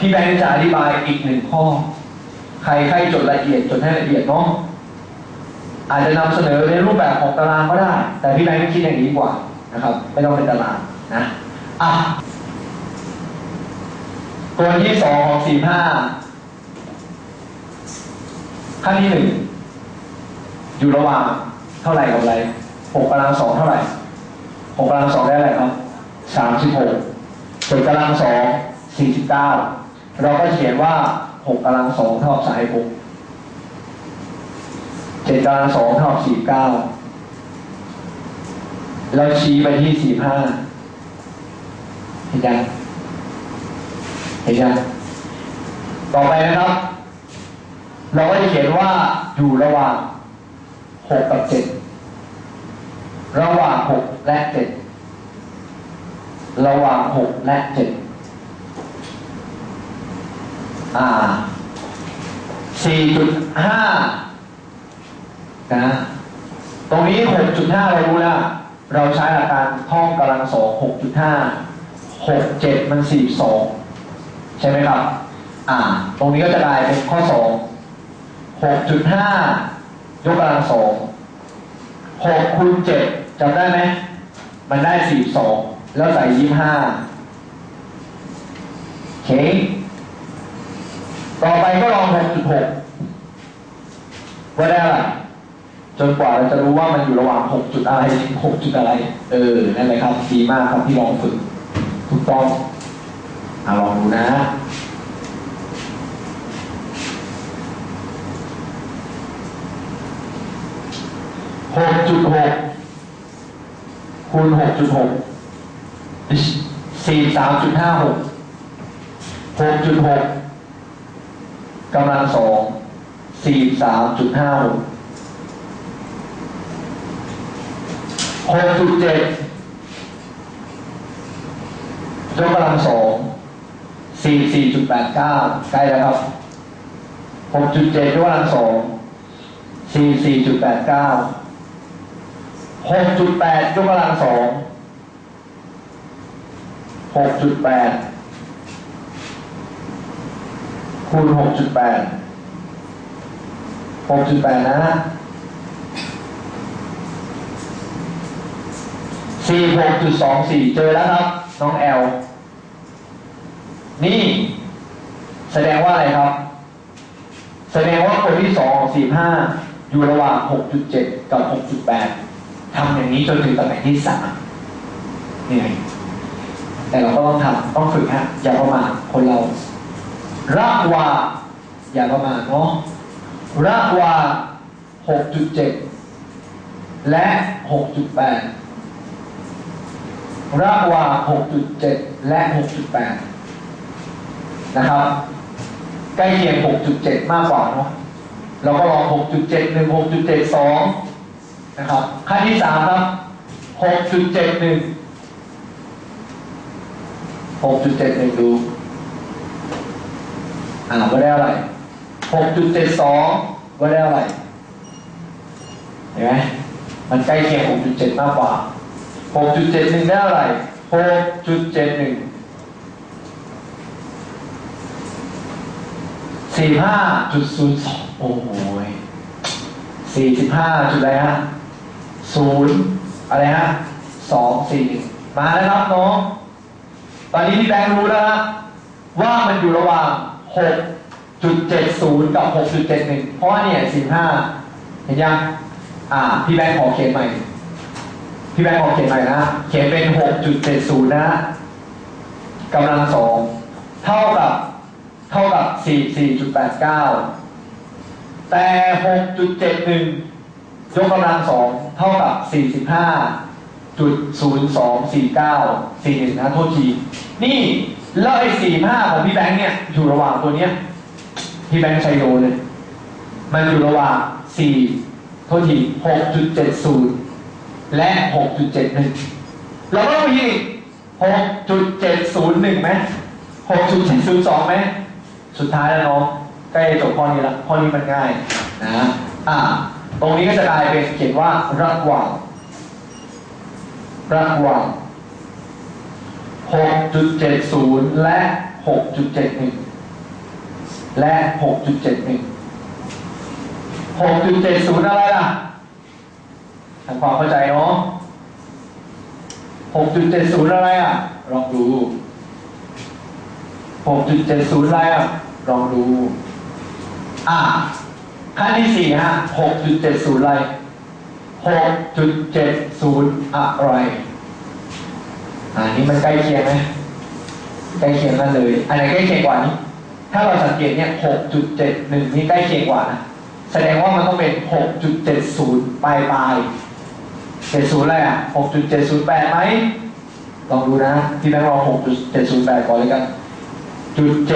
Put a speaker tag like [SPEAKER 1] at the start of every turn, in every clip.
[SPEAKER 1] พี่แบงค์จะอธิบายอีกหนึ่งข้อ ใครใครจดละเอียดจดให้ละเอียดเนาะอาจจะนำเสนอในรูปแบบของตารางก็ได้ แต่พี่แบงค์คิดอย่างนี้ดีกว่านะครับ ไม่ต้องเป็นตารางนะอะตัวที่สองของสี่ห้าขั้นที่หนึ่งอยู่ระหว่างเท่าไหร่กับอะไรหกกำลังสองเท่าไหร่หกกำลังสองได้อะไรครับสามสิบหกส่วนกำลังสองสี่สิบเก้า เราก็เขียนว่าหกกำลังสองเท่ากับสายหกเจ็ดกำลังสองเท่ากับสี่เก้าเราชี้ไปที่สี่ห้าเห็นยังเห็นยังต่อไปนะครับ เราก็จะเขียนว่าอยู่ระหว่างหกกับเจ็ดระหว่างหกและเจ็ดระหว่างหกและเจ็ด อ่าสี่จุดห้านะตรงนี้หกจุดห้าเรารู้แล้ว เราใช้หลักการท่องกำลังสองหกจุดห้าหกเจ็ดมันสี่สองใช่ไหมครับ อ่า ตรงนี้ก็จะกลายเป็นข้อสองหกจุดห้ายกกำลังสองหกคูณเจ็ดจำได้ไหม มันได้สี่สองแล้วใส่ยี่ห้าโอเค ต่อไปก็ลองหกจุดหกว่าได้อะไรจนกว่าเราจะรู้ว่ามันอยู่ระหว่างหกจุดอะไรหกจุดอะไร เออ นั่นแหละครับ ดีมากครับที่ลองฝึกถูกต้องอะลองดูนะหกจุดหกคูณหกจุดหกสี่สามจุดห้าหกหกจุดหก กำลังสองสี่สามจุดห้าหกหกจุดเจ็ดยกกำลังสองสี่สี่จุดแปดเก้าใกล้แล้วครับหกจุดเจ็ดยกกำลังสองสี่สี่จุดแปดเก้าหกจุดแปดยกกำลังสองหกจุดแปด คูณหกจุดแปดหกจุดแปดนะสี่หกจุดสองสี่เจอแล้วครับ น้องแอล นี่ แสดงว่าอะไรครับ แสดงว่าคนที่สองของสี่ห้าอยู่ระหว่างหกจุดเจ็ดกับหกจุดแปดทำอย่างนี้จนถึงตำแหน่งที่สามเหนื่อยแต่เราก็ต้องทำต้องฝึกฮะอย่าประมาทคนเรา รากว่าอย่าประมาทเนาะรากว่า6.7 และ 6.8รากว่า6.7 และ 6.8 นะครับ ใกล้เคียง 6.7 มากกว่าเนาะเราก็ลอง 6.71 6.72 นะครับ ขั้นที่ 3 ครับ 6.71 6.71 ดู อ่าว่าได้อะไรหกจุดเจ็ดสองว่าได้อะไรเห็นไหมมันใกล้เคียงหกจุดเจ็ดมากกว่าหกจุดเจ็ดหนึ่งได้อะไรหกจุดเจ็ดหนึ่งสี่ห้าจุดศูนย์สองโอ้โหสี่สิบห้าจุดอะไรฮะศูนย์อะไรฮะสองสี่มาแล้วครับน้อง ตอนนี้พี่แบงค์รู้แล้วนะว่ามันอยู่ระหว่าง หกจุดเจ็ดศูนย์กับหกจุดเจ็ดหนึ่งเพราะว่าเนี่ยสี่ห้าเห็นยัง อ่า พี่แบงค์ขอเขียนใหม่ พี่แบงค์ขอเขียนใหม่นะ เขียนเป็นหกจุดเจ็ดศูนย์นะกำลังสองเท่ากับ เท่ากับสี่สี่จุดแปดเก้าแต่หกจุดเจ็ดหนึ่งยกกำลังสองเท่ากับ 45จุดศูนย์สองสี่เก้าสี่นะโทษที นี่ แล้วไอ้45ของพี่แบงค์เนี่ยอยู่ระหว่างตัวเนี้ยพี่แบงค์ชัยโยเลยมันอยู่ระหว่าง4โทษที6.70และ6.71เจ็ดหนึ่งเราก็ต้องยิง6.701ไหม6.702ไหมสุดท้ายแล้วน้องใกล้จบข้อนี้ละข้อนี้มันง่ายนะอ่า ตรงนี้ก็จะกลายเป็นเขียนว่าระหว่างระหว่าง 6.70 และ 6.71 และ 6.71 6.70 อะไรล่ะทำความเข้าใจเนาะ6.70 อะไรอะ ลองดู 6.70 อะไรอะ ลองดู อะขั้นที่สี่ฮะ 6.70 อะไร 6.70 อะไร อ่านี่มันใกล้เคียงไหมใกล้เคียงกันเลย อันไหนใกล้เคียงกว่านี้ ถ้าเราสังเกตเนี่ย6.71นี่ใกล้เคียงกว่านะแสดงว่ามันต้องเป็น6.70ปลายปลาย70อะไรอะ6.708ไหมลองดูนะ ที่แบงค์ลอง6.708ก่อนเลยกันจุด708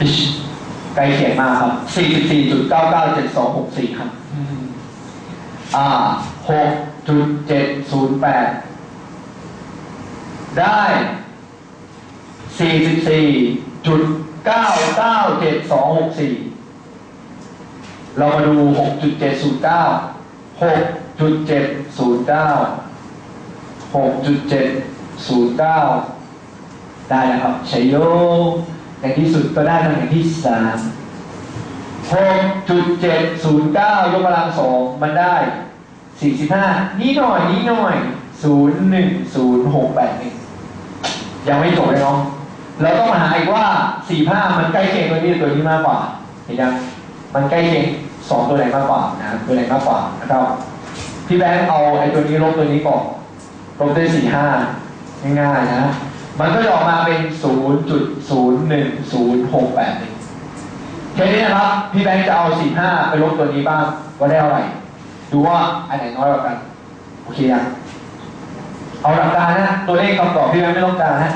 [SPEAKER 1] อิชใกล้เคียงมากครับ 44.997264 ครับ อ่าหกจุดเจ็ดศูนย์แปดได้สี่สิบสี่จุดเก้าเก้าเจ็ดสองหกสี่เรามาดูหกจุดเจ็ดศูนย์เก้าหกจุดเจ็ดศูนย์เก้าหกจุดเจ็ดศูนย์เก้าได้แล้วครับชัยโยในที่สุดก็ได้ตำแหน่งที่สาม 6.709 ยกกำลังสองมันได้ 45 นี่หน่อยนี่หน่อย 010681 ยังไม่จบเลยเนาะเราต้องมาหาอีกว่า 45 มันใกล้เคียงตัวนี้ตัวนี้มากกว่า เห็นยัง มันใกล้เคียงสองตัวไหนมากกว่านะตัวไหนมากกว่านะครับ พี่แบงค์เอาไอ้ตัวนี้ลบตัวนี้ก่อนลบด้วย45ง่ายๆนะ มันก็จะออกมาเป็น 0.010681 แค่นี้นะครับ พี่แบงค์จะเอา45ไปลบตัวนี้บ้าง ว่าได้เท่าไหร่ ดูว่าอันไหนน้อยกว่ากัน โอเคยังเอาหลักการนะ ตัวเลขคำตอบพี่แบงค์ไม่ต้องการนะ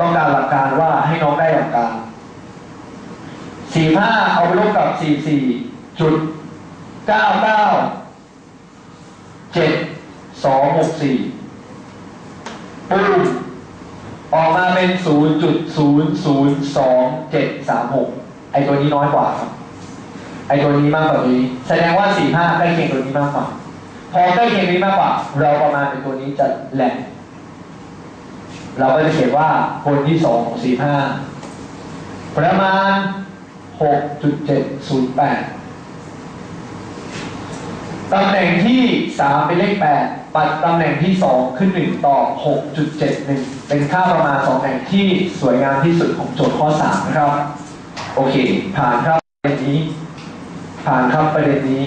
[SPEAKER 1] ต้องการหลักการว่าให้น้องได้หลักการ45เอาไปลบกับ44จุด99 7264ปุ้มออกมาเป็น0.0023736 ไอตัวนี้น้อยกว่าครับไอตัวนี้มากกว่านี้ แสดงว่า45ใกล้เคียงตัวนี้มากกว่า พอใกล้เคียงนี้มากกว่า เราประมาณเป็นตัวนี้จะแหลมเราก็จะเขียนว่าคนที่สองของ45ประมาณ6.708ตำแหน่งที่3เป็นเลข8ปัดตำแหน่งที่2ขึ้น1ต่อ6.71เจ็ดหนึ่งเป็นค่าประมาณ2ตำแหน่งที่สวยงามที่สุดของโจทย์ข้อ3นะครับ โอเค ผ่านครับประเด็นนี้ ผ่านครับประเด็นนี้